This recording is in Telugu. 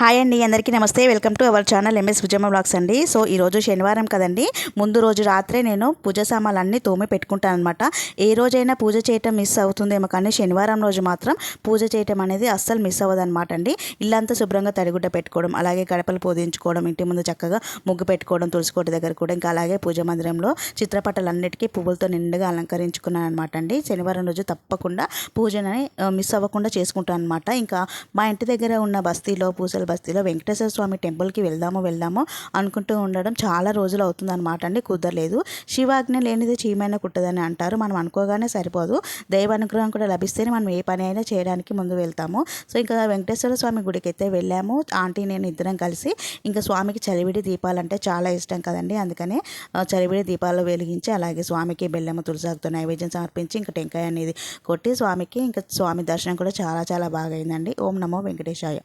హాయ్ అండి అందరికీ నమస్తే. Welcome to our channel M S Vijayamma blogs అండి. సో ఈరోజు శనివారం కదండి. ముందు రోజు రాత్రే నేను పూజ సామాన్లు అన్నీ తోమి పెట్టుకుంటాను అనమాట ఏ రోజైనా పూజ చేయటం మిస్ అవుతుందేమో కానీ శనివారం రోజు మాత్రం పూజ చేయటం అనేది అస్సలు మిస్ అవ్వదు అనమాట అండి. ఇల్లంతా శుభ్రంగా తడిగుడ్డ పెట్టుకోవడం అలాగే గడపలు పూజించుకోవడం ఇంటి ముందు చక్కగా ముగ్గు పెట్టుకోవడం తులసికోట దగ్గర కూడా ఇంకా అలాగే పూజ మందిరంలో చిత్రపటాలన్నిటికీ పువ్వులతో నిండుగా అలంకరించుకున్నాను అనమాట అండి. శనివారం రోజు తప్పకుండా పూజని మిస్ అవ్వకుండా చేసుకుంటాను అనమాట ఇంకా మా ఇంటి దగ్గర ఉన్న బస్తీలో పూజలు బస్తీలో వెంకటేశ్వర స్వామి టెంపుల్కి వెళ్దాము వెళ్దాము అనుకుంటూ ఉండడం చాలా రోజులు అవుతుందన్నమాట అండి. కుదరలేదు. శివాజ్ఞ లేనిది చీమైన కుట్టదని అంటారు. మనం అనుకోగానే సరిపోదు. దైవ అనుగ్రహం కూడా లభిస్తేనే మనం ఏ పని అయినా చేయడానికి ముందు వెళ్తాము. సో ఇంకా వెంకటేశ్వర స్వామి గుడికి అయితే వెళ్ళాము. ఆంటీ నేను ఇద్దరం కలిసి ఇంకా స్వామికి చలివిడి దీపాలంటే చాలా ఇష్టం కదండి. అందుకనే చలివిడి దీపాలు వెలిగించి అలాగే స్వామికి బెల్లము తులసాకుతో నైవేద్యం సమర్పించి ఇంకా టెంకాయ అనేది కొట్టి స్వామికి ఇంకా స్వామి దర్శనం కూడా చాలా చాలా బాగా అయిందండి. ఓం నమో వెంకటేశాయ.